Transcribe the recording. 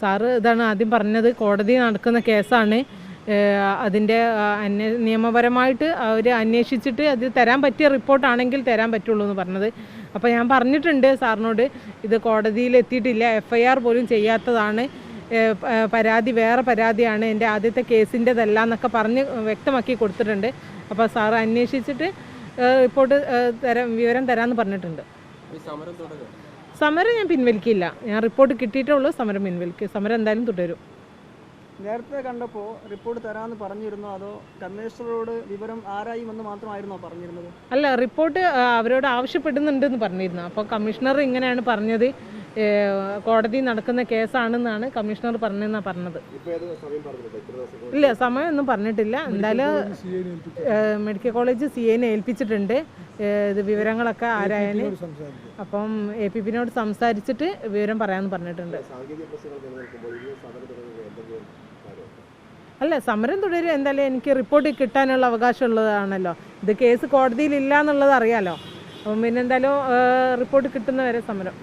Sir ഇതാണ് ആദ്യം പറഞ്ഞത്. കോടതി നടക്കുന്ന കേസാണ്. അതിന്റെ അന്വേ നിയമപരമായിട്ട് അവർ അന്വേഷിച്ചിട്ട് അത് തരാൻ പറ്റിയ റിപ്പോർട്ടാണെങ്കിൽ തരാൻ പറ്റുള്ളൂ എന്ന് പറഞ്ഞത്. അപ്പോൾ ഞാൻ പറഞ്ഞിട്ടുണ്ട് സാറിനോട് ഇത് കോടതിയിൽ എത്തിയിട്ടില്ല എഫ് ഐ ആർ പോലും ചെയ്യാത്തതാണ് പരാതി വേറെ പരാതിയാണ്. എന്റെ ആദ്യത്തെ കേസിന്റെതല്ല എന്നൊക്കെ പറഞ്ഞ് വ്യക്തമാക്കി കൊടുത്തിട്ടുണ്ട്. അപ്പോൾ സാറ് അന്വേഷിച്ചിട്ട് റിപ്പോർട്ട് തരാം വിവരം തരാമെന്ന് പറഞ്ഞിട്ടുണ്ട്. സമരം ഞാൻ പിൻവലിക്കില്ല. ഞാൻ റിപ്പോർട്ട് കിട്ടിയിട്ടേ ഉള്ളൂ സമരം പിൻവലിക്കും. സമരം എന്തായാലും തുടരും. നേരത്തെ കണ്ടപ്പോൾ റിപ്പോർട്ട് തരാമെന്ന് പറഞ്ഞിരുന്നോ? അതോ കമ്മീഷണറോട് വിവരം ആരായുമെന്ന് മാത്രമായിരുന്നോ പറഞ്ഞിരുന്നത്? അല്ല റിപ്പോർട്ട് അവരോട് ആവശ്യപ്പെടുന്നുണ്ടെന്ന് പറഞ്ഞിരുന്നു. അപ്പോൾ കമ്മീഷണർ ഇങ്ങനെയാണ് പറഞ്ഞത്. കോടതി നടക്കുന്ന കേസാണെന്നാണ് കമ്മീഷണർ പറഞ്ഞതെന്നാണ് പറഞ്ഞത്. ഇല്ല സമയമൊന്നും പറഞ്ഞിട്ടില്ല. എന്തായാലും മെഡിക്കൽ കോളേജ് സി എനെ ഏൽപ്പിച്ചിട്ടുണ്ട്. ഇത് വിവരങ്ങളൊക്കെ ആരായാലും അപ്പം എ പി പിന്നോട് സംസാരിച്ചിട്ട് വിവരം പറയാമെന്ന് പറഞ്ഞിട്ടുണ്ട്. അല്ല സമരം തുടരും എന്തായാലും എനിക്ക് റിപ്പോർട്ട് കിട്ടാനുള്ള അവകാശമുള്ളതാണല്ലോ. ഇത് കേസ് കോടതിയിൽ ഇല്ല എന്നുള്ളത് അറിയാലോ. അപ്പം പിന്നെന്തായാലും റിപ്പോർട്ട് കിട്ടുന്നവരെ സമരം.